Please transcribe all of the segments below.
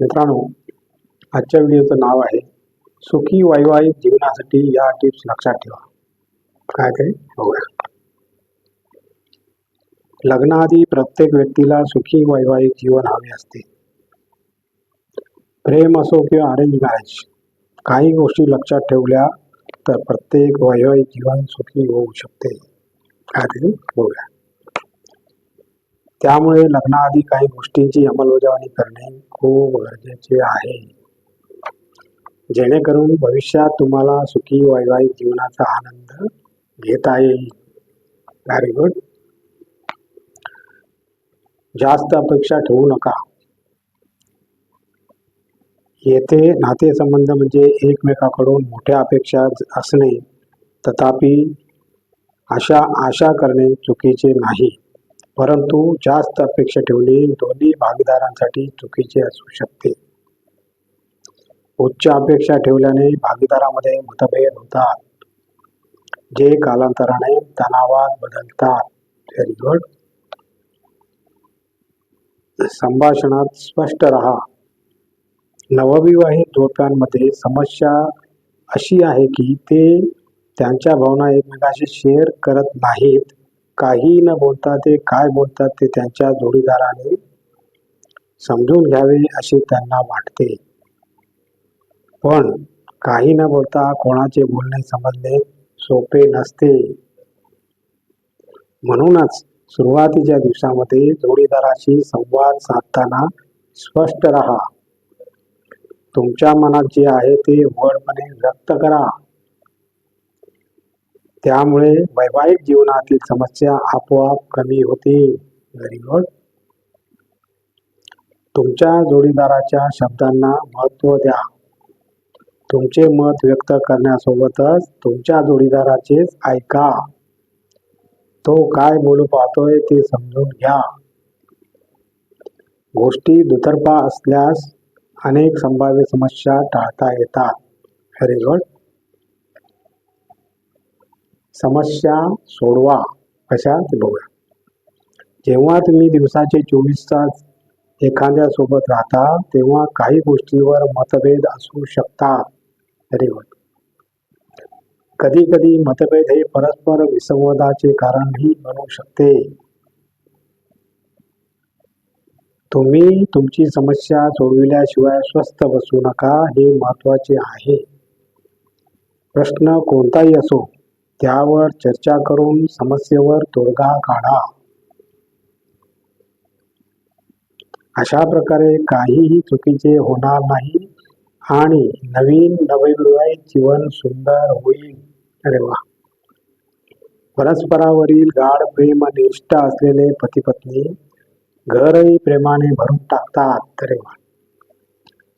मित्रांनो आजच्या व्हिडिओचं नाव आहे सुखी वैवाहिक जीवनासाठी या टिप्स लक्षात ठेवा. काय ते बघूया. लग्नाआधी प्रत्येक व्यक्तीला सुखी वैवाहिक जीवन हवे असते. प्रेम असो किंवा अरेंज मॅरेज काही गोष्टी लक्षात ठेवल्या तर प्रत्येक वैवाहिक जीवन सुखी होऊ शकते. काय ते बघूया. त्यामुळे लग्नाआधी काही गोष्टींची अंमलबजावणी करणे खूप गरजेचे आहे. जेणेकरून भविष्यात तुम्हाला सुखी वैवाहिक जीवनाचा आनंद घेता येईल. व्हेरी गुड जास्त अपेक्षा ठेवू नका. येथे नातेसंबंध म्हणजे एकमेकाकडून मोठ्या अपेक्षा असणे तथापि अशा आशा करणे चुकीचे नाही. परंतु जास्त अपेक्षा ठेवणे दोन्ही भागीदारांसाठी चुकीचे असू शकते. उच्च अपेक्षा ठेवल्याने भागीदारामध्ये मतभेद होतात. जे कालांतराने तणावात बदलतात. व्हेरी गुड संभाषणात स्पष्ट राहा. नवविवाहित जोडप्यांमध्ये समस्या अशी आहे की ते त्यांच्या भावना एकमेकाशी शेअर करत नाहीत. काही न बोलता ते काय बोलतात ते त्यांच्या जोडीदाराने समजून घ्यावे असे त्यांना वाटते. पण काही न बोलता कोणाचे बोलणे समजणे सोपे नसते. म्हणूनच सुरुवातीच्या दिवसामध्ये जोडीदाराशी संवाद साधताना स्पष्ट राहा. तुमच्या मनात जे आहे ते वडपणे व्यक्त करा. त्यामुळे वैवाहिक जीवनातील समस्या आपोआप कमी होतील व्हेरी गुड तुमच्या जोडीदाराच्या शब्दांना महत्त्व द्या. तुमचे मत व्यक्त करण्यासोबतच तुमच्या जोडीदाराचेच ऐका. तो काय बोलू पाहतोय ते समजून घ्या. गोष्टी दुतर्फा असल्यास अनेक संभाव्य समस्या टाळता येतात. व्हेरी गुड समस्या सोडवा कशा ते बघूया जेव्हा तुम्ही दिवसाचे चोवीस तास एखाद्या सोबत राहता तेव्हा काही गोष्टींवर मतभेद असू शकतात. तरी कधी कधी मतभेद हे परस्पर विसंवादाचे कारणही बनू शकते. तुम्ही तुमची समस्या सोडविल्याशिवाय स्वस्थ बसू नका हे महत्त्वाचे आहे. प्रश्न कोणताही असो त्यावर चर्चा करून समस्येवर तोडगा काढा. अशा प्रकारे काहीही चुकीचे होणार नाही आणि नवीन नवविवाहित जीवन सुंदर होईल. अरे वा! परस्परावरील गाढ प्रेम निष्ठा असलेले पती पत्नी घरही प्रेमाने भरून टाकतात. अरे वा!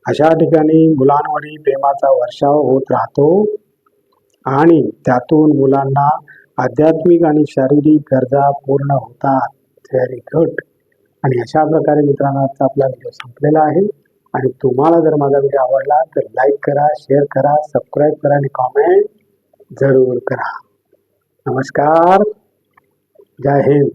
अशा ठिकाणी मुलांवरील प्रेमाचा वर्षाव होत राहतो. आणि त्यातून मुलांना आध्यात्मिक आणि शारीरिक गरजा पूर्ण होतात. व्हेरी गुड आणि अशा प्रकारे मित्रांनो आजचा आपला व्हिडिओ संपलेला आहे. आणि तुम्हाला जर माझा व्हिडिओ आवडला तर लाईक करा शेअर करा सबस्क्राईब करा आणि कॉमेंट जरूर करा. नमस्कार. जय हिंद.